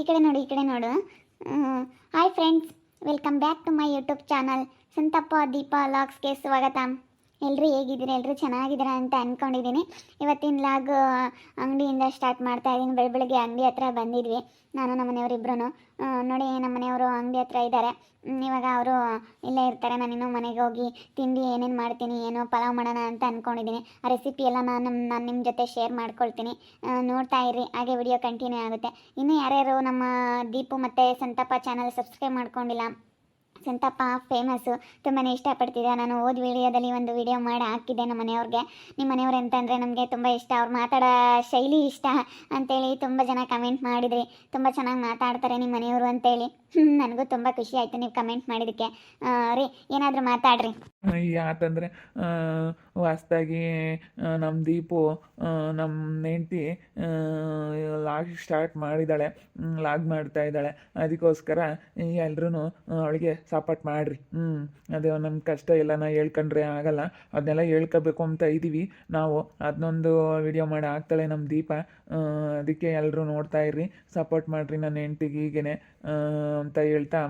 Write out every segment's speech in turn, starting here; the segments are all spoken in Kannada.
ಈ ಕಡೆ ನೋಡು, ಈ ಕಡೆ ನೋಡು. Hi friends welcome back to my YouTube channel Santappa Deepa ಲಾಗ್ಸ್ಗೆ ಸ್ವಾಗತ. ಎಲ್ಲರೂ ಹೇಗಿದ್ದೀರಾ ಎಲ್ಲರೂ ಚೆನ್ನಾಗಿದ್ದೀರಾ ಅಂತ ಅಂದ್ಕೊಂಡಿದ್ದೀನಿ ಇವತ್ತಿನ ಲಾಗ್ ಅಂಗಡಿಯಿಂದ ಸ್ಟಾರ್ಟ್ ಮಾಡ್ತಾ ಇದ್ದೀನಿ. ಬೆಳ, ಬೆಳಗ್ಗೆ ಅಂಗಡಿ ಹತ್ರ ಬಂದಿದ್ವಿ. ನಾನು, ನಮ್ಮ ಮನೆಯವರಿಬ್ರು ನೋಡಿ, ನಮ್ಮ ಮನೆಯವರು ಅಂಗಡಿ ಹತ್ರ ಇದ್ದಾರೆ. ಇವಾಗ ಅವರು ಇಲ್ಲೇ ಇರ್ತಾರೆ. ನಾನು ಇನ್ನೂ ಮನೆಗೆ ಹೋಗಿ ತಿಂಡಿ ಏನೇನು ಮಾಡ್ತೀನಿ, ಏನೋ ಪಲಾವ್ ಮಾಡೋಣ ಅಂತ ಅಂದ್ಕೊಂಡಿದ್ದೀನಿ ಆ ರೆಸಿಪಿ ಎಲ್ಲ ನಾನು ನಾನು ನಿಮ್ಮ ಜೊತೆ ಶೇರ್ ಮಾಡ್ಕೊಳ್ತೀನಿ. ನೋಡ್ತಾ ಇರಿ ಹಾಗೆ ವಿಡಿಯೋ ಕಂಟಿನ್ಯೂ ಆಗುತ್ತೆ. ಇನ್ನು ಯಾರ್ಯಾರು ನಮ್ಮ ದೀಪು ಮತ್ತು ಸಂತಪ್ಪ ಚಾನಲ್ ಸಬ್ಸ್ಕ್ರೈಬ್ ಮಾಡ್ಕೊಂಡಿಲ್ಲ ಸಂತಪ್ಪ ಫೇಮಸ್ಸು ತುಂಬಾ ಇಷ್ಟಪಡ್ತಿದ್ದೆ ನಾನು ಓದ್ ವಿಡಿಯೋದಲ್ಲಿ ಒಂದು ವಿಡಿಯೋ ಮಾಡಿ ಹಾಕಿದ್ದೆ ನಮ್ಮ ಮನೆಯವ್ರಿಗೆ. ನಿಮ್ಮ ಮನೆಯವ್ರು ಅಂತಂದರೆ ನಮಗೆ ತುಂಬ ಇಷ್ಟ. ಅವ್ರು ಮಾತಾಡೋ ಶೈಲಿ ಇಷ್ಟ ಅಂತೇಳಿ ತುಂಬ ಜನ ಕಮೆಂಟ್ ಮಾಡಿದ್ರಿ. ತುಂಬ ಚೆನ್ನಾಗಿ ಮಾತಾಡ್ತಾರೆ ನಿಮ್ಮ ಮನೆಯವರು ಅಂತೇಳಿ. ನನಗೂ ತುಂಬ ಖುಷಿ ಆಯಿತು ನೀವು ಕಮೆಂಟ್ ಮಾಡಿದ್ದಕ್ಕೆ. ರೀ, ಏನಾದರೂ ಮಾತಾಡ್ರಿ. ಯಾಕಂದರೆ ವಾಸ್ತಾಗಿ ನಮ್ಮ ದೀಪು ನಮ್ಮ ಹೆಂಡ್ತಿ ಲಾಗ್ ಸ್ಟಾರ್ಟ್ ಮಾಡಿದ್ದಾಳೆ. ಲಾಗ್ ಮಾಡ್ತಾ ಇದ್ದಾಳೆ. ಅದಕ್ಕೋಸ್ಕರ ಎಲ್ಲರೂ ಅವಳಿಗೆ ಸಪೋರ್ಟ್ ಮಾಡಿರಿ. ಹ್ಞೂ ಅದು ನಮ್ಮ ಕಷ್ಟ ಎಲ್ಲ ನಾ ಹೇಳ್ಕಂಡ್ರೆ ಆಗಲ್ಲ. ಅದನ್ನೆಲ್ಲ ಹೇಳ್ಕೋಬೇಕು ಅಂತ ಇದ್ದೀವಿ ನಾವು ಅದನ್ನೊಂದು ವಿಡಿಯೋ ಮಾಡಿ ಹಾಕ್ತಾಳೆ ನಮ್ಮ ದೀಪ. ಅದಕ್ಕೆ ಎಲ್ಲರೂ ನೋಡ್ತಾ ಇರ್ರಿ. ಸಪೋರ್ಟ್ ಮಾಡಿರಿ ನನ್ನ ಹೆಂಡ್ತಿಗೆ ಹೀಗೇನೆ ಅಂತ ಹೇಳ್ತಾ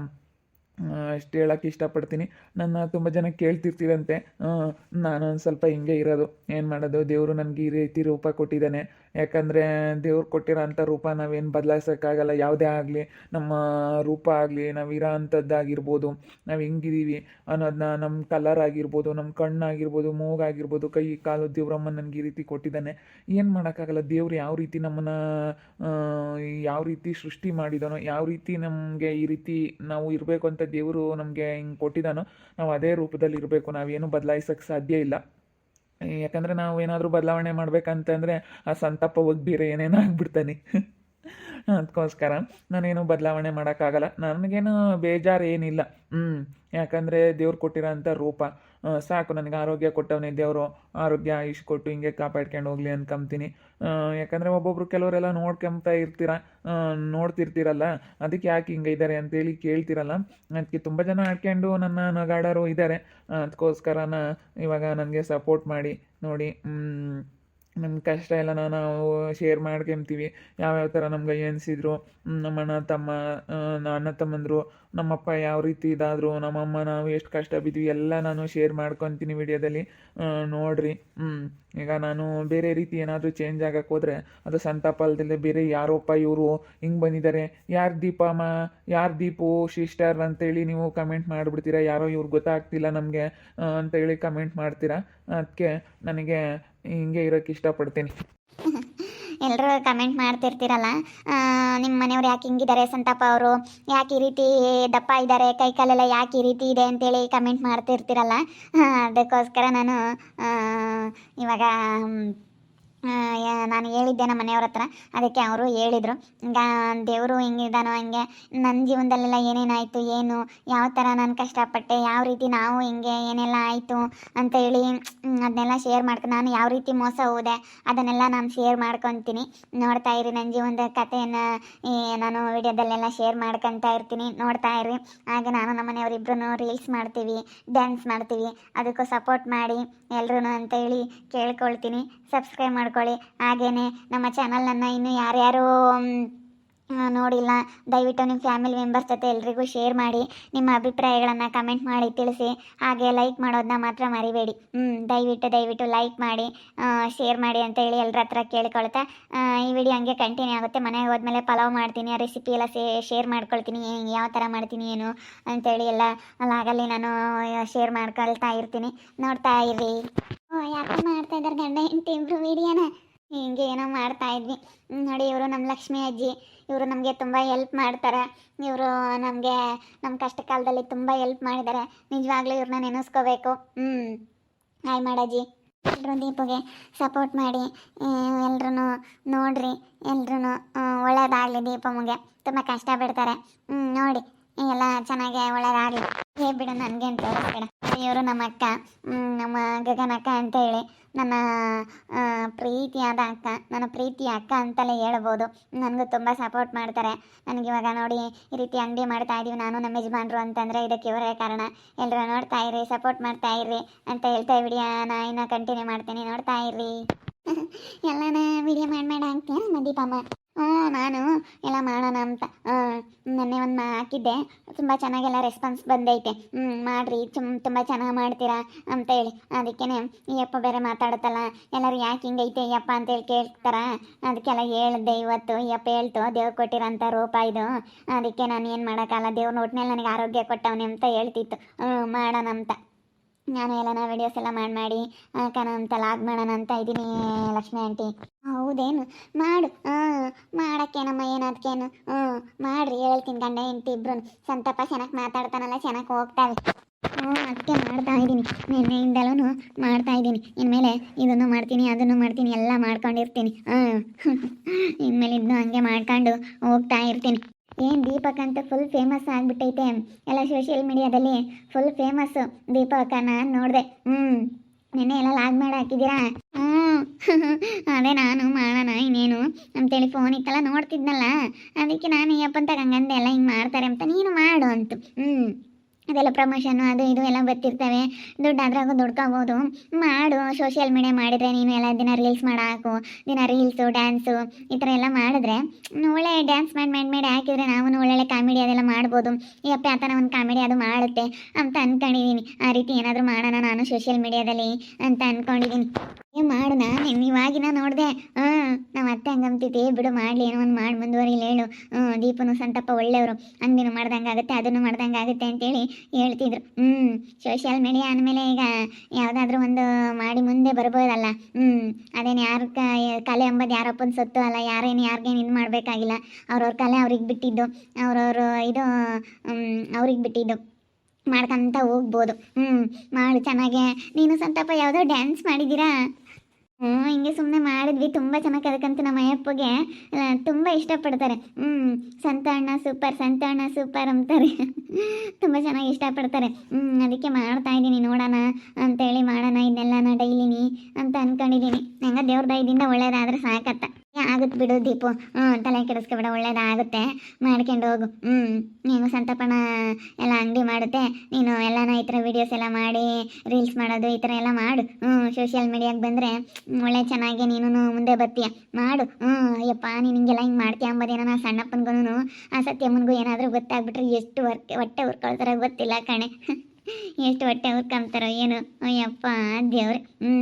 ಅಷ್ಟು ಹೇಳೋಕ್ಕೆ ಇಷ್ಟಪಡ್ತೀನಿ. ನನ್ನ ತುಂಬ ಜನ ಕೇಳ್ತಿರ್ತೀರಂತೆ. ನಾನು ಒಂದು ಸ್ವಲ್ಪ ಹಿಂಗೆ ಇರೋದು. ಏನು ಮಾಡೋದು? ದೇವರು ನನಗೆ ಈ ರೀತಿ ರೂಪ ಕೊಟ್ಟಿದ್ದಾನೆ. ಯಾಕಂದರೆ ದೇವ್ರು ಕೊಟ್ಟಿರೋ ಅಂಥ ರೂಪ ನಾವೇನು ಬದಲಾಯಿಸೋಕ್ಕಾಗಲ್ಲ. ಯಾವುದೇ ಆಗಲಿ, ನಮ್ಮ ರೂಪ ಆಗಲಿ, ನಾವು ಇರೋ ಅಂಥದ್ದಾಗಿರ್ಬೋದು. ನಾವು ಹೆಂಗಿದ್ದೀವಿ ಅನ್ನೋದನ್ನ ನಮ್ಮ ಕಲರ್ ಆಗಿರ್ಬೋದು ನಮ್ಮ ಕಣ್ಣಾಗಿರ್ಬೋದು ಮೂಗಾಗಿರ್ಬೋದು ಕೈ, ಕಾಲು ದೇವ್ರಮ್ಮ ನನಗೆ ಈ ರೀತಿ ಕೊಟ್ಟಿದ್ದಾನೆ. ಏನು ಮಾಡೋಕ್ಕಾಗಲ್ಲ? ದೇವ್ರು ಯಾವ ರೀತಿ ನಮ್ಮನ್ನು ಯಾವ ರೀತಿ ಸೃಷ್ಟಿ ಮಾಡಿದಾನೋ, ಯಾವ ರೀತಿ ನಮಗೆ ಈ ರೀತಿ ನಾವು ಇರಬೇಕು ಅಂತ ದೇವರು ನಮಗೆ ಹಿಂಗೆ ಕೊಟ್ಟಿದ್ದಾನೋ ನಾವು ಅದೇ ರೂಪದಲ್ಲಿ ಇರಬೇಕು ನಾವೇನು ಬದಲಾಯಿಸೋಕ್ಕೆ ಸಾಧ್ಯ ಇಲ್ಲ. ಯಾಕಂದರೆ ನಾವು ಏನಾದರೂ ಬದಲಾವಣೆ ಮಾಡಬೇಕಂತಂದರೆ ಆ ಸಂತಾಪ ಹೋಗಿ ಬೇರೆ ಏನೇನೋ ಆಗ್ಬಿಡ್ತಾನೆ ಅದಕ್ಕೋಸ್ಕರ ನಾನೇನು ಬದಲಾವಣೆ ಮಾಡೋಕ್ಕಾಗಲ್ಲ. ನನಗೇನು ಬೇಜಾರು ಏನಿಲ್ಲ. ಹ್ಞೂ ಯಾಕಂದರೆ ದೇವ್ರು ಕೊಟ್ಟಿರೋಂಥ ರೂಪ. ಸಾಕು, ನನಗೆ ಆರೋಗ್ಯ ಕೊಟ್ಟವನೇ ದೇವರು. ಆರೋಗ್ಯ, ಆಯುಷ್ ಕೊಟ್ಟು ಹಿಂಗೆ ಕಾಪಾಡ್ಕೊಂಡು ಹೋಗ್ಲಿ ಅನ್ಕೊಂತೀನಿ ಯಾಕಂದರೆ ಒಬ್ಬೊಬ್ರು ಕೆಲವರೆಲ್ಲ ನೋಡ್ಕೊಂತ ಇರ್ತೀರ? ನೋಡ್ತಿರ್ತೀರಲ್ಲ? ಅದಕ್ಕೆ ಯಾಕೆ ಹಿಂಗೆ ಇದ್ದಾರೆ ಅಂತೇಳಿ ಕೇಳ್ತಿರಲ್ಲ. ಅದಕ್ಕೆ ತುಂಬ ಜನ ಆಡ್ಕೊಂಡು ನನ್ನ ನಗಾಡೋರು ಇದ್ದಾರೆ ಅದಕ್ಕೋಸ್ಕರನ ಇವಾಗ ನನಗೆ ಸಪೋರ್ಟ್ ಮಾಡಿ, ನೋಡಿ ನಮ್ಮ ಕಷ್ಟ ಎಲ್ಲ ನಾವು ಶೇರ್ ಮಾಡ್ಕೊಂತೀವಿ. ಯಾವ್ಯಾವ ಥರ ನಮ್ಗೆ ಎನ್ಸಿದ್ರು ನಮ್ಮ ಅಣ್ಣ ತಮ್ಮ ಅಣ್ಣ, ತಮ್ಮಂದರು ನಮ್ಮಪ್ಪ ಯಾವ ರೀತಿ ಇದಾದರು, ನಮ್ಮಮ್ಮ ನಾವು ಎಷ್ಟು ಕಷ್ಟ ಬಿದ್ವಿ, ಎಲ್ಲ ನಾನು ಶೇರ್ ಮಾಡ್ಕೊತೀನಿ ವಿಡಿಯೋದಲ್ಲಿ. ನೋಡ್ರಿ. ಈಗ ನಾನು ಬೇರೆ ರೀತಿ ಏನಾದರೂ ಚೇಂಜ್ ಆಗಕ್ಕೆ ಹೋದರೆ, ಅದು ಸಂತಾಪ ಅಲ್ದಲೆ ಬೇರೆ ಯಾರೋಪ್ಪ ಇವರು ಹಿಂಗೆ ಬಂದಿದ್ದಾರೆ, ಯಾರು ದೀಪಮ್ಮ ಯಾರು ದೀಪು ಶಿಸ್ಟರ್ ಅಂತೇಳಿ ನೀವು ಕಮೆಂಟ್ ಮಾಡಿಬಿಡ್ತೀರಾ, ಯಾರೋ ಇವ್ರು ಗೊತ್ತಾಗ್ತಿಲ್ಲ ನಮಗೆ ಅಂತೇಳಿ ಕಮೆಂಟ್ ಮಾಡ್ತೀರಾ? ಅದಕ್ಕೆ ನನಗೆ ಹಿಂಗೆ ಇರೋಕ್ಕೆ ಇಷ್ಟಪಡ್ತೀನಿ. ಎಲ್ಲರೂ ಕಮೆಂಟ್ ಮಾಡ್ತಿರ್ತೀರಲ್ಲ? ನಿಮ್ಮ ಮನೆಯವ್ರು ಯಾಕೆ ಹಿಂಗಿದ್ದಾರೆ ಸಂತಾಪ ಅವರು? ಯಾಕೆ ಈ ರೀತಿ ದಪ್ಪ ಇದ್ದಾರೆ ಕೈ ಕಾಲೆಲ್ಲ ಯಾಕೆ ಈ ರೀತಿ ಇದೆ ಅಂತೇಳಿ ಕಮೆಂಟ್ ಮಾಡ್ತಿರ್ತೀರಲ್ಲ? ಅದಕ್ಕೋಸ್ಕರ ನಾನು ಇವಾಗ ನಾನು ಹೇಳಿದ್ದೆ ನಮ್ಮ ಮನೆಯವ್ರ ಹತ್ರ. ಅದಕ್ಕೆ ಅವರು ಹೇಳಿದರು. ಈಗ ದೇವರು ಹಿಂಗಿದಾನೋ ಹಂಗೆ ನನ್ನ ಜೀವನದಲ್ಲೆಲ್ಲ ಏನೇನಾಯಿತು ಏನು, ಯಾವ ಥರ ನಾನು ಕಷ್ಟಪಟ್ಟೆ, ಯಾವ ರೀತಿ ನಾವು ಹಿಂಗೆ ಏನೆಲ್ಲ ಆಯಿತು ಅಂತ ಹೇಳಿ ಅದನ್ನೆಲ್ಲ ಶೇರ್ ಮಾಡ್ಕೊ, ನಾನು ಯಾವ ರೀತಿ ಮೋಸ ಹೋದೆ, ಅದನ್ನೆಲ್ಲ ನಾನು ಶೇರ್ ಮಾಡ್ಕೊತೀನಿ. ನೋಡ್ತಾ ಇರಿ ನನ್ನ ಜೀವನದ ಕಥೆಯನ್ನು ನಾನು ವಿಡಿಯೋದಲ್ಲೆಲ್ಲ ಶೇರ್ ಮಾಡ್ಕೊತಾ ಇರ್ತೀನಿ. ನೋಡ್ತಾ ಇರಿ. ಹಾಗೆ ನಾನು ನಮ್ಮ ಮನೆಯವರಿಬ್ರು ರೀಲ್ಸ್ ಮಾಡ್ತೀವಿ ಡ್ಯಾನ್ಸ್ ಮಾಡ್ತೀವಿ. ಅದಕ್ಕೂ ಸಪೋರ್ಟ್ ಮಾಡಿ ಎಲ್ರೂ ಅಂತ ಹೇಳಿ ಕೇಳ್ಕೊಳ್ತೀನಿ. ಸಬ್ಸ್ಕ್ರೈಬ್ ಮಾಡ್ಕೊಳ್ಳಿ. ಹಾಗೆಯೇ ನಮ್ಮ ಚಾನಲನ್ನು ಇನ್ನೂ ಯಾರ್ಯಾರು ನೋಡಿಲ್ಲ, ದಯವಿಟ್ಟು ನಿಮ್ಮ ಫ್ಯಾಮಿಲಿ ಮೆಂಬರ್ಸ್ ಜೊತೆ ಎಲ್ರಿಗೂ ಶೇರ್ ಮಾಡಿ, ನಿಮ್ಮ ಅಭಿಪ್ರಾಯಗಳನ್ನು ಕಮೆಂಟ್ ಮಾಡಿ ತಿಳಿಸಿ, ಹಾಗೆ ಲೈಕ್ ಮಾಡೋದನ್ನ ಮಾತ್ರ ಮರಿಬೇಡಿ. ಹ್ಞೂ ದಯವಿಟ್ಟು ದಯವಿಟ್ಟು ಲೈಕ್ ಮಾಡಿ ಶೇರ್ ಮಾಡಿ ಅಂತ ಹೇಳಿ ಎಲ್ಲರ ಹತ್ರ ಕೇಳ್ಕೊಳ್ತಾ ಈ ವಿಡಿಯೋ ಹಂಗೆ ಕಂಟಿನ್ಯೂ ಆಗುತ್ತೆ. ಮನೆಗೆ ಹೋದ್ಮೇಲೆ ಪಲಾವ್ ಮಾಡ್ತೀನಿ, ಆ ರೆಸಿಪಿ ಎಲ್ಲ ಶೇರ್ ಮಾಡ್ಕೊಳ್ತೀನಿ ಯಾವ ಥರ ಮಾಡ್ತೀನಿ, ಏನು ಅಂತೇಳಿ ಎಲ್ಲ ಆಗಲಿ ನಾನು ಶೇರ್ ಮಾಡ್ಕೊಳ್ತಾ ಇರ್ತೀನಿ. ನೋಡ್ತಾ ಇರಿ. ಯಾಕೆ ಮಾಡ್ತಾ ಇದ್ದಾರೆ ಗಂಡ ಹೆಂಡತಿ ಇಬ್ರು ವೀಡಿಯೋನ ಹಿಂಗೆ ಏನೋ ಮಾಡ್ತಾ ಇದ್ವಿ. ನೋಡಿ, ಇವರು ನಮ್ಮ ಲಕ್ಷ್ಮಿ ಅಜ್ಜಿ. ಇವರು ನಮಗೆ ತುಂಬ ಹೆಲ್ಪ್ ಮಾಡ್ತಾರೆ. ಇವರು ನಮಗೆ ನಮ್ಮ ಕಷ್ಟ ಕಾಲದಲ್ಲಿ ತುಂಬ ಹೆಲ್ಪ್ ಮಾಡಿದ್ದಾರೆ. ನಿಜವಾಗ್ಲೂ ಇವ್ರನ್ನ ನೆನೆಸ್ಕೋಬೇಕು. ಹ್ಞೂ ಹಾಯ್ ಮಾಡಜ್ಜಿ ಎಲ್ಲರೂ ದೀಪಗೆ ಸಪೋರ್ಟ್ ಮಾಡಿ. ಎಲ್ಲರೂ ನೋಡ್ರಿ. ಎಲ್ರೂ ಒಳ್ಳೇದಾಗಲಿ ದೀಪಮ್ಮಗೆ ತುಂಬ ಕಷ್ಟ ಬಿಡ್ತಾರೆ ಹ್ಞೂ ನೋಡಿ. ಎಲ್ಲ ಚೆನ್ನಾಗಿ ಒಳ್ಳೇದಾಗಲಿ ಹೇ ಬಿಡು, ನನಗೆ ಅಂತ ಬೇಡ ಇವರು ನಮ್ಮ ಅಕ್ಕ ನಮ್ಮ ಗಗನ ಅಕ್ಕ ಅಂತ ಹೇಳಿ ನನ್ನ ಪ್ರೀತಿಯಾದ ಅಕ್ಕ, ನನ್ನ ಪ್ರೀತಿಯ ಅಕ್ಕ ಅಂತಲೇ ಹೇಳ್ಬೋದು. ನನಗೂ ತುಂಬ ಸಪೋರ್ಟ್ ಮಾಡ್ತಾರೆ. ನನಗೆ ಇವಾಗ ನೋಡಿ ಈ ರೀತಿ ಅಂಗಡಿ ಮಾಡ್ತಾ ಇದೀವಿ. ನಾನು ನಮ್ಮ ಯಜಮಾನ್ರು ಅಂತಂದರೆ ಇದಕ್ಕೆ ಇವರೇ ಕಾರಣ. ಎಲ್ಲರೂ ನೋಡ್ತಾ ಇರ್ರಿ ಸಪೋರ್ಟ್ ಮಾಡ್ತಾ ಇರ್ರಿ ಅಂತ ಹೇಳ್ತಾ ವಿಡಿಯೋನ ಇನ್ನು ಕಂಟಿನ್ಯೂ ಮಾಡ್ತೀನಿ. ನೋಡ್ತಾ ಇರ್ರಿ. ಎಲ್ಲನ ವಿಡಿಯೋ ಮಾಡಿ ಮಾಡಿ ಹಾಕ್ತೀಯ ಮದೀಪಮ್ಮ ದೀಪಮ್ಮ? ಹ್ಞೂ ನಾನು ಎಲ್ಲ ಮಾಡೋಣ ಹಾಕಿದ್ದೆ. ತುಂಬ ಚೆನ್ನಾಗೆಲ್ಲ ರೆಸ್ಪಾನ್ಸ್ ಬಂದೈತೆ. ಹ್ಞೂ ಮಾಡ್ರಿ ತುಂಬ ಚೆನ್ನಾಗಿ ಮಾಡ್ತೀರಾ ಅಂತ ಹೇಳಿ. ಅದಕ್ಕೇ ಈ ಅಪ್ಪ ಬೇರೆ ಮಾತಾಡುತ್ತಲ್ಲ, ಎಲ್ಲರೂ ಯಾಕೆ ಹಿಂಗೈತೆ ಅಪ್ಪ ಅಂತೇಳಿ ಕೇಳ್ತಾರ? ಅದಕ್ಕೆಲ್ಲ ಹೇಳ್ದೆ ಇವತ್ತು, ಈ ಅಪ್ಪ ಹೇಳ್ತು, ದೇವ್ರು ಕೊಟ್ಟಿರೋಂಥ ರೂಪ ಇದು. ಅದಕ್ಕೆ ನಾನು ಏನು ಮಾಡೋಕ್ಕಲ್ಲ ದೇವ್ರ ಒಟ್ನಲ್ಲಿ ನನಗೆ ಆರೋಗ್ಯ ಕೊಟ್ಟವನೆ ಅಂತ ಹೇಳ್ತಿತ್ತು. ಹ್ಞೂ ಮಾಡೋಣ ಅಂತ ನಾನು ಎಲ್ಲನ ವಿಡಿಯೋಸ್ ಎಲ್ಲ ಮಾಡಿ ಮಾಡಿ ಅಂತ ಲಾಗ್ ಮಾಡೋಣ ಅಂತ ಇದ್ದೀನಿ ಲಕ್ಷ್ಮಿ ಆಂಟಿ ಹೌದೇನು? ಮಾಡು. ಹಾಂ ಮಾಡೋಕ್ಕೇನಮ್ಮ ಏನದಕ್ಕೇನು ಹ್ಞೂ ಮಾಡ್ರಿ, ಹೇಳ್ತೀನಿ ಗಂಡ ಹೆಂಡತಿ ಇಬ್ರು ಸಂತಪ್ಪ ಚೆನ್ನಾಗಿ ಮಾತಾಡ್ತಾನಲ್ಲ, ಚೆನ್ನಾಗಿ ಹೋಗ್ತಾವೆ. ಹ್ಞೂ, ಅದಕ್ಕೆ ಮಾಡ್ತಾ ಇದ್ದೀನಿ. ನಿನ್ನೆಯಿಂದಲೂ ಮಾಡ್ತಾ ಇದ್ದೀನಿ. ಇನ್ಮೇಲೆ ಇದನ್ನು ಮಾಡ್ತೀನಿ, ಅದನ್ನು ಮಾಡ್ತೀನಿ, ಎಲ್ಲ ಮಾಡ್ಕೊಂಡಿರ್ತೀನಿ. ಹಾಂ ಇನ್ಮೇಲೆ ಇದನ್ನು ಹಂಗೆ ಮಾಡ್ಕೊಂಡು ಹೋಗ್ತಾ ಇರ್ತೀನಿ. ಏನು ದೀಪಕ್ ಅಂತ ಫುಲ್ ಫೇಮಸ್ ಆಗಿಬಿಟ್ಟೈತೆ. ಎಲ್ಲ ಸೋಷಿಯಲ್ ಮೀಡಿಯಾದಲ್ಲಿ ಫುಲ್ ಫೇಮಸ್ ದೀಪಕ್ ನಾನು ನೋಡಿದೆ. ಹ್ಞೂ ನೆನ್ನೆ ಎಲ್ಲ ಲಾಗ್ ಮಾಡಿ ಹಾಕಿದ್ದೀರಾ? ಹ್ಞೂ ಅದೇ ನಾನು ಮಾಡೋಣ ಇನ್ನೇನು ಅಂತೇಳಿ ಫೋನ್ ಇತ್ತಲ್ಲ, ನೋಡ್ತಿದ್ನಲ್ಲ. ಅದಕ್ಕೆ ನಾನು ಯಪ್ಪ ಅಂತ ಹಂಗಂದೆ ಎಲ್ಲ ಹಿಂಗೆ ಮಾಡ್ತಾರೆ ಅಂತ ನೀನು ಮಾಡು ಅಂತ. ಹ್ಞೂ ಅದೆಲ್ಲ ಪ್ರಮೋಷನ್ ಅದು ಇದು ಎಲ್ಲ ಬರ್ತಿರ್ತವೆ ದುಡ್ಡು ಅದ್ರಾಗ ದುಡ್ಕೋಬೋದು. ಮಾಡು ಸೋಷಿಯಲ್ ಮೀಡಿಯಾ ಮಾಡಿದರೆ ನೀನು ಎಲ್ಲ ದಿನ ರೀಲ್ಸ್ ಮಾಡಾಕು, ದಿನ ರೀಲ್ಸು ಡ್ಯಾನ್ಸು ಈ ಥರ ಎಲ್ಲ ಮಾಡಿದ್ರೆ ಒಳ್ಳೆ ಡ್ಯಾನ್ಸ್ ಮಾಡಿ ಮಾಡಿ ಮಾಡಿ ಹಾಕಿದ್ರೆ ನಾವು ಒಳ್ಳೊಳ್ಳೆ ಕಾಮಿಡಿ ಅದೆಲ್ಲ ಮಾಡ್ಬೋದು. ಈ ಅಪ್ಪ ಆ ಥರ ಒಂದು ಕಾಮಿಡಿ ಅದು ಮಾಡುತ್ತೆ ಅಂತ ಅಂದ್ಕೊಂಡಿದ್ದೀನಿ ಆ ರೀತಿ ಏನಾದರೂ ಮಾಡೋಣ ನಾನು ಸೋಷಿಯಲ್ ಮೀಡಿಯಾದಲ್ಲಿ ಅಂತ ಅಂದ್ಕೊಂಡಿದ್ದೀನಿ ಏನು ಮಾಡು ನಾನು ಇವಾಗಿನ ನೋಡಿದೆ. ಹಾಂ ನಾವು ಅತ್ತೆ ಹಂಗಂತಿದ್ದೆ ಬಿಡು, ಮಾಡಲಿ, ಏನೋ ಒಂದು ಮಾಡಿ, ಮುಂದುವರಿಲಿ, ಹೇಳು. ಹ್ಞೂ ದೀಪನು, ಸಂತಪ್ಪ ಒಳ್ಳೆಯವರು. ಹಂಗೇನು ಮಾಡ್ದಂಗೆ ಆಗುತ್ತೆ ಅದನ್ನು ಮಾಡ್ದಂಗೆ ಆಗುತ್ತೆ ಅಂತೇಳಿ ಹೇಳ್ತಿದ್ರು. ಹ್ಞೂ ಸೋಷಿಯಲ್ ಮೀಡಿಯಾ ಅಂದಮೇಲೆ ಈಗ ಯಾವುದಾದ್ರೂ ಒಂದು ಮಾಡಿ ಮುಂದೆ ಬರ್ಬೋದಲ್ಲ. ಹ್ಞೂ ಅದೇನು ಯಾರ ಕಲೆ ಎಂಬುದು ಯಾರಪ್ಪನ ಸತ್ತು ಅಲ್ಲ, ಯಾರೇನು ಯಾರಿಗೇನು ಇದು ಮಾಡಬೇಕಾಗಿಲ್ಲ. ಅವ್ರವ್ರ ಕಲೆ ಅವ್ರಿಗೆ ಬಿಟ್ಟಿದ್ದು, ಅವ್ರವ್ರ ಇದು ಅವ್ರಿಗೆ ಬಿಟ್ಟಿದ್ದು. ಮಾಡ್ಕೊಂತ ಹೋಗ್ಬೋದು. ಹ್ಞೂ ಮಾಡು ಚೆನ್ನಾಗೆ. ನೀನು ಸಂತಪ್ಪ, ಯಾವುದೋ ಡ್ಯಾನ್ಸ್ ಮಾಡಿದ್ದೀರಾ? ಹ್ಞೂ ಹಿಂಗೆ ಸುಮ್ಮನೆ ಮಾಡಿದ್ವಿ. ತುಂಬ ಚೆನ್ನಾಗಿ ಅದಕ್ಕಂತೂ ನಮ್ಮ ಅಯ್ಯಪ್ಪಗೆ. ತುಂಬಾ ಇಷ್ಟಪಡ್ತಾರೆ. ಹ್ಞೂ ಸಂತ ಅಣ್ಣ ಸೂಪರ್ ಸಂತ ಅಣ್ಣ ಸೂಪರ್ ಅಂತಾರೆ. ತುಂಬ ಚೆನ್ನಾಗಿ ಇಷ್ಟಪಡ್ತಾರೆ. ಹ್ಞೂ ಅದಕ್ಕೆ ಮಾಡ್ತಾ ಇದ್ದೀನಿ, ನೋಡೋಣ ಅಂತೇಳಿ ಮಾಡೋಣ ಇದನ್ನೆಲ್ಲನ ಡೈಲಿನಿ ಅಂತ ಅಂದ್ಕೊಂಡಿದ್ದೀನಿ ಹೆಂಗ ದೇವ್ರ ದಯದಿಂದ ಒಳ್ಳೇದಾದ್ರೆ ಸಾಕತ್ತ. ಆಗುತ್ತೆ ಬಿಡು ದೀಪು. ಹ್ಞೂ ತಲೆ ಕೆಡಿಸ್ಕೊಬೇಡ, ಒಳ್ಳೇದಾಗುತ್ತೆ. ಮಾಡ್ಕೊಂಡು ಹೋಗು. ಹ್ಞೂ ನೀನು ಸಂತಪಣ ಎಲ್ಲ ಅಂಗಡಿ ಮಾಡುತ್ತೆ. ನೀನು ಎಲ್ಲನ ಈ ಥರ ವೀಡಿಯೋಸ್ ಎಲ್ಲ ಮಾಡಿ ರೀಲ್ಸ್ ಮಾಡೋದು, ಈ ಥರ ಎಲ್ಲ ಮಾಡು. ಹ್ಞೂ ಸೋಷಿಯಲ್ ಮೀಡಿಯಾಗೆ ಬಂದರೆ ಒಳ್ಳೆ ಚೆನ್ನಾಗಿ ನೀನು ಮುಂದೆ ಬರ್ತೀಯ. ಮಾಡು. ಹ್ಞೂ ಅಯ್ಯಪ್ಪ, ನೀನು ಹಿಂಗೆಲ್ಲ ಹಿಂಗೆ ಮಾಡ್ತೀಯ ಅಂಬೋದೇನೋ ನಾ ಸಣ್ಣಪ್ಪನಿಗೂ ಆ ಸತ್ಯಮ್ಮನಿಗೂ ಏನಾದರೂ ಗೊತ್ತಾಗ್ಬಿಟ್ರೆ ಎಷ್ಟು ವರ್ಕ್ ಹೊಟ್ಟೆ ಉರ್ಕೊಳ್ತಾರೋ ಗೊತ್ತಿಲ್ಲ ಕಣೆ. ಎಷ್ಟು ಹೊಟ್ಟೆ ಹುರ್ಕೊಂತಾರೋ ಏನು. ಅಯ್ಯಪ್ಪ, ದೇವ್ರೆ. ಹ್ಞೂ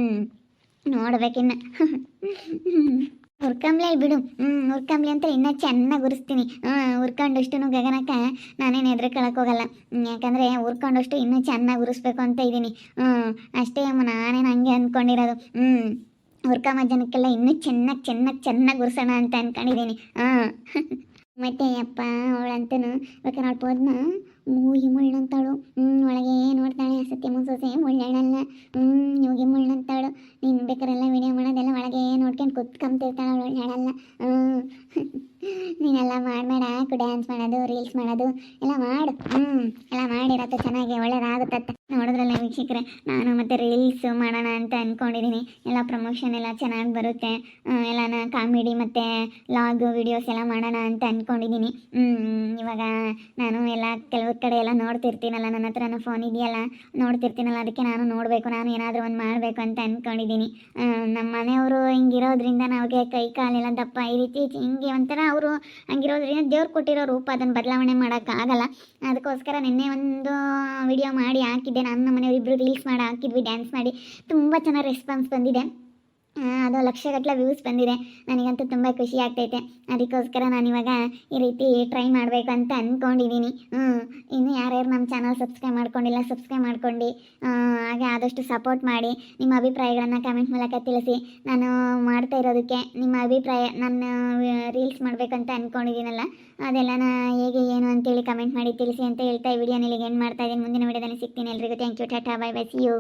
ನೋಡ್ಬೇಕಿನ್ನ. ಹುರ್ಕಂಬ್ಲೆ ಬಿಡು. ಹ್ಞೂ ಹುರ್ಕಂಬ್ಲಿ ಅಂತ ಇನ್ನೂ ಚೆನ್ನಾಗಿ ಉರಿಸ್ತೀನಿ. ಹಾಂ ಹುರ್ಕೊಂಡಷ್ಟು ಗಗನಕ್ಕೆ ನಾನೇನು ಹೆದ್ರಕೊಳಕ್ಕೆ ಹೋಗಲ್ಲ. ಯಾಕಂದರೆ ಹುರ್ಕೊಂಡಷ್ಟು ಇನ್ನೂ ಚೆನ್ನಾಗಿ ಉರಿಸ್ಬೇಕು ಅಂತ ಇದ್ದೀನಿ ಹ್ಞೂ ಅಷ್ಟೇ ಅಮ್ಮ, ನಾನೇನು ಹಂಗೆ ಅಂದ್ಕೊಂಡಿರೋದು ಹ್ಞೂ ಹುರ್ಕಂಬ ಜನಕ್ಕೆಲ್ಲ ಇನ್ನೂ ಚೆನ್ನಾಗಿ ಚೆನ್ನಾಗಿ ಚೆನ್ನಾಗಿ ಉರ್ಸೋಣ ಅಂತ ಅಂದ್ಕೊಂಡಿದ್ದೀನಿ ಹಾಂ. ಮತ್ತೆ ಅಪ್ಪ ಅವಳಂತೂ ಬೇಕಾದ್ರೆ ಮೂಗಿ ಮುಳ್ಳಂತಾಳು ಹ್ಞೂ ಒಳಗೆ ನೋಡ್ತಾಳೆ ಸತ್ಯ ಮುಸೋಸೆ ಮುಳ್ಳಣ್ಣಲ್ಲ ಹ್ಞೂ ಹೋಗಿ ಮುಳ್ಳಂತಾಳು ನೀನು ಬೇಕಾರೆಲ್ಲ ವಿಡಿಯೋ ಮಾಡೋದೆಲ್ಲ ಒಳಗೆ ನೋಡ್ಕೊಂಡು ಕುತ್ಕೊಂತಿರ್ತಾಳೆ ಅವಳು ಹೇಳಲ್ಲ ಹ್ಞೂ ನೀನೆಲ್ಲ ಮಾಡಬೇಡ ಡ್ಯಾನ್ಸ್ ಮಾಡೋದು, ರೀಲ್ಸ್ ಮಾಡೋದು, ಎಲ್ಲ ಮಾಡು. ಹ್ಞೂ ಎಲ್ಲ ಮಾಡಿರತ್ತೆ ಚೆನ್ನಾಗಿ ಒಳ್ಳೇದಾಗುತ್ತತ್ತ ನೋಡಿದ್ರಲ್ಲ ವೀಕ್ಷಕರೆ, ನಾನು ಮತ್ತೆ ರೀಲ್ಸ್ ಮಾಡೋಣ ಅಂತ ಅಂದ್ಕೊಂಡಿದ್ದೀನಿ ಎಲ್ಲ ಪ್ರಮೋಷನ್ ಎಲ್ಲ ಚೆನ್ನಾಗಿ ಬರುತ್ತೆ. ಎಲ್ಲನ ಕಾಮಿಡಿ ಮತ್ತು ಲಾಗ್ ವಿಡಿಯೋಸ್ ಎಲ್ಲ ಮಾಡೋಣ ಅಂತ ಅಂದ್ಕೊಂಡಿದ್ದೀನಿ ಇವಾಗ ನಾನು ಎಲ್ಲ ಕೆಲವು ಕಡೆ ಎಲ್ಲ ನೋಡ್ತಿರ್ತೀನಲ್ಲ, ನನ್ನ ಹತ್ರನೂ ಫೋನ್ ಇದೆಯಲ್ಲ, ನೋಡ್ತಿರ್ತೀನಲ್ಲ, ಅದಕ್ಕೆ ನಾನು ನೋಡಬೇಕು, ನಾನು ಏನಾದರೂ ಒಂದು ಮಾಡಬೇಕು ಅಂತ ಅಂದ್ಕೊಂಡಿದ್ದೀನಿ ನಮ್ಮ ಮನೆಯವರು ಹಿಂಗಿರೋದ್ರಿಂದ ನಮಗೆ ಕೈ ಕಾಲೆಲ್ಲ ದಪ್ಪ ಈ ರೀತಿ ಹಿಂಗೆ ಒಂಥರ ಅವರು ಹಂಗಿರೋದ್ರಿಂದ ದೇವ್ರು ಕೊಟ್ಟಿರೋ ರೂಪ ಅದನ್ನು ಬದಲಾವಣೆ ಮಾಡೋಕ್ಕಾಗಲ್ಲ ಅದಕ್ಕೋಸ್ಕರ ನಿನ್ನೆ ಒಂದು ವಿಡಿಯೋ ಮಾಡಿ ಹಾಕಿದ್ದೆ. ನಾನು ನಮ್ಮ ಮನೆಯವ್ರಿಬ್ರು ರೀಲ್ಸ್ ಮಾಡಿ ಹಾಕಿದ್ವಿ ಡ್ಯಾನ್ಸ್ ಮಾಡಿ. ತುಂಬ ಚೆನ್ನಾಗಿ ರೆಸ್ಪಾನ್ಸ್ ಬಂದಿದೆ. ಅದು ಲಕ್ಷಗಟ್ಟಲೆ ವ್ಯೂಸ್ ಬಂದಿದೆ. ನನಗಂತೂ ತುಂಬ ಖುಷಿ ಆಗ್ತೈತೆ. ಅದಕ್ಕೋಸ್ಕರ ನಾನಿವಾಗ ಈ ರೀತಿ ಟ್ರೈ ಮಾಡಬೇಕು ಅಂತ ಅಂದ್ಕೊಂಡಿದ್ದೀನಿ ಹ್ಞೂ ಇನ್ನು ಯಾರ್ಯಾರು ನಮ್ಮ ಚಾನಲ್ ಸಬ್ಸ್ಕ್ರೈಬ್ ಮಾಡ್ಕೊಂಡಿಲ್ಲ ಸಬ್ಸ್ಕ್ರೈಬ್ ಮಾಡ್ಕೊಂಡು ಹಾಗೆ ಆದಷ್ಟು ಸಪೋರ್ಟ್ ಮಾಡಿ, ನಿಮ್ಮ ಅಭಿಪ್ರಾಯಗಳನ್ನು ಕಮೆಂಟ್ ಮೂಲಕ ತಿಳಿಸಿ. ನಾನು ಮಾಡ್ತಾ ಇರೋದಕ್ಕೆ ನಿಮ್ಮ ಅಭಿಪ್ರಾಯ, ನನ್ನ ರೀಲ್ಸ್ ಮಾಡಬೇಕಂತ ಅಂದ್ಕೊಂಡಿದ್ದೀನಲ್ಲ ಅದೆಲ್ಲನ ಹೇಗೆ ಏನು ಅಂತೇಳಿ ಕಮೆಂಟ್ ಮಾಡಿ ತಿಳಿಸಿ ಅಂತ ಹೇಳ್ತಾ ಈ ವಿಡಿಯೋನಲ್ಲಿ ಏನು ಮಾಡ್ತಾ ಇದ್ದೀನಿ. ಮುಂದಿನ ವಿಡಿಯೋದಲ್ಲಿ ಸಿಗ್ತೀನಿ ಎಲ್ರಿಗೂ. Thank you tata bye bye see you